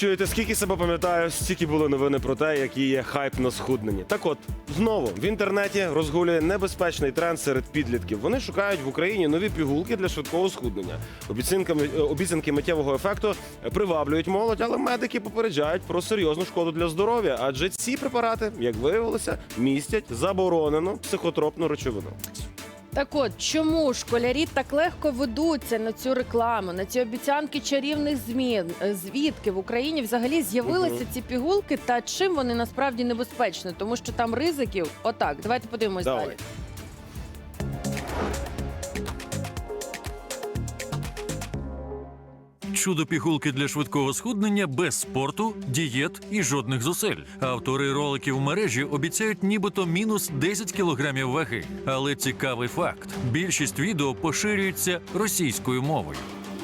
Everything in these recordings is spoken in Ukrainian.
Чуєте, скільки себе пам'ятаю, стільки були новини про те, який є хайп на схудненні. Так от, знову в інтернеті розгулює небезпечний тренд серед підлітків. Вони шукають в Україні нові пігулки для швидкого схуднення. Обіцянками е, обіцянки миттєвого ефекту приваблюють молодь, але медики попереджають про серйозну шкоду для здоров'я, адже ці препарати, як виявилося, містять заборонену психотропну речовину. Так от, чому школярі так легко ведуться на цю рекламу, на ці обіцянки чарівних змін? Е, Звідки в Україні взагалі з'явилися угу. ці пігулки та чим вони насправді небезпечні? Тому що там ризиків. Отак, давайте подивимось Давай. далі. Чудо пігулки для швидкого схуднення без спорту, дієт і жодних зусиль. Автори роликів в мережі обіцяють нібито мінус 10 кілограмів ваги. Але цікавий факт: більшість відео поширюється російською мовою.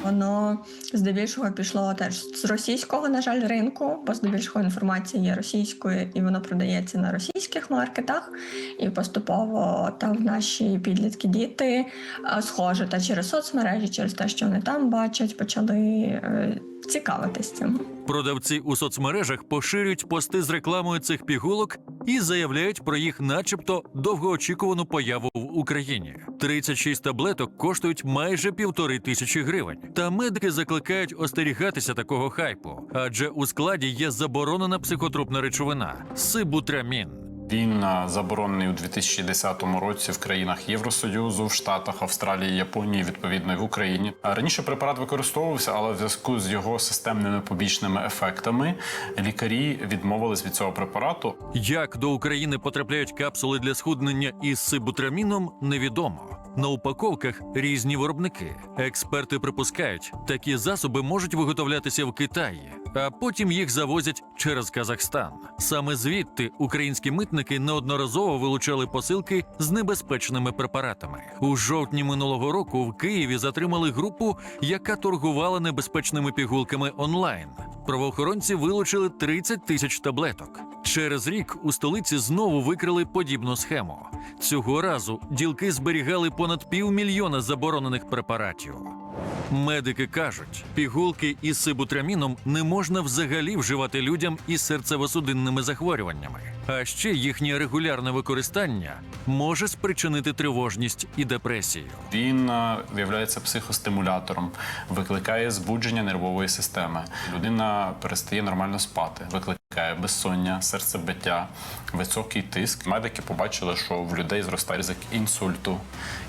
Воно здебільшого пішло теж з російського, на жаль, ринку, бо здебільшого інформація є російською, і воно продається на російських маркетах. І поступово там наші підлітки діти а, схоже та через соцмережі, через те, що вони там бачать, почали е, цікавитись цим. Продавці у соцмережах поширюють пости з рекламою цих пігулок і заявляють про їх, начебто, довгоочікувану появу в Україні. 36 таблеток коштують майже півтори тисячі гривень. Та медики закликають остерігатися такого хайпу, адже у складі є заборонена психотропна речовина сибутрамін. Він заборонений у 2010 році в країнах Євросоюзу, в Штатах, Австралії, Японії, відповідно, і в Україні. Раніше препарат використовувався, але в зв'язку з його системними побічними ефектами лікарі відмовились від цього препарату. Як до України потрапляють капсули для схуднення із сибутраміном, невідомо. На упаковках різні виробники. Експерти припускають, такі засоби можуть виготовлятися в Китаї, а потім їх завозять через Казахстан. Саме звідти українські митники неодноразово вилучали посилки з небезпечними препаратами. У жовтні минулого року в Києві затримали групу, яка торгувала небезпечними пігулками онлайн. Правоохоронці вилучили 30 тисяч таблеток. Через рік у столиці знову викрили подібну схему. Цього разу ділки зберігали понад півмільйона заборонених препаратів. Медики кажуть, пігулки із сибутраміном не можна взагалі вживати людям із серцево-судинними захворюваннями. А ще їхнє регулярне використання може спричинити тривожність і депресію. Він е, виявляється психостимулятором, викликає збудження нервової системи. Людина перестає нормально спати, викликає безсоння, серцебиття, високий тиск. Медики побачили, що в людей зростає ризик інсульту,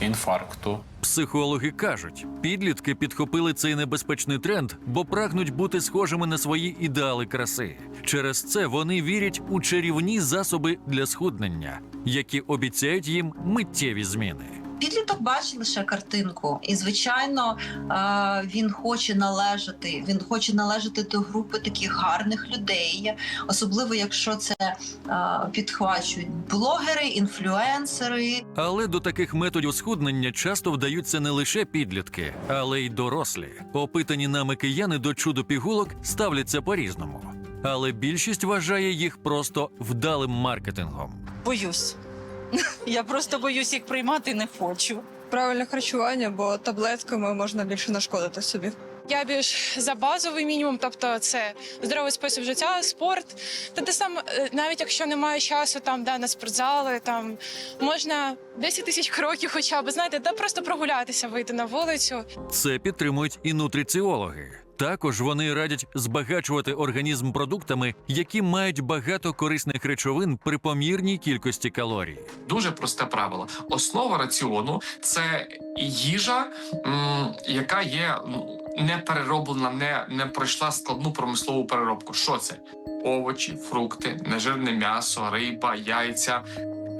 інфаркту. Психологи кажуть, підлітки підхопили цей небезпечний тренд, бо прагнуть бути схожими на свої ідеали краси. Через це вони вірять у чарівні засоби для схуднення, які обіцяють їм миттєві зміни. Підліток бачить лише картинку, і звичайно е, він хоче належати. Він хоче належати до групи таких гарних людей, особливо якщо це е, підхвачують блогери, інфлюенсери. Але до таких методів схуднення часто вдаються не лише підлітки, але й дорослі. Опитані нами кияни до чудо пігулок ставляться по-різному. Але більшість вважає їх просто вдалим маркетингом. Боюсь. Я просто боюсь їх приймати не хочу. правильне харчування, бо таблетками можна більше нашкодити собі. Я більш за базовий мінімум, тобто це здоровий спосіб життя, спорт. Та те саме, е, навіть якщо немає часу там да, на спортзали, там можна 10 тисяч кроків, хоча б знаєте, та просто прогулятися, вийти на вулицю. Це підтримують і нутриціологи. Також вони радять збагачувати організм продуктами, які мають багато корисних речовин при помірній кількості калорій. Дуже просте правило. Основа раціону це їжа, яка є м, не перероблена, не, не пройшла складну промислову переробку. Що це? Овочі, фрукти, нежирне м'ясо, риба, яйця,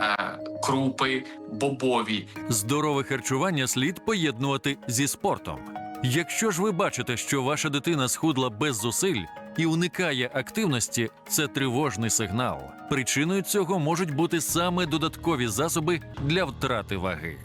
е, крупи, бобові. Здорове харчування слід поєднувати зі спортом. Якщо ж ви бачите, що ваша дитина схудла без зусиль і уникає активності, це тривожний сигнал. Причиною цього можуть бути саме додаткові засоби для втрати ваги.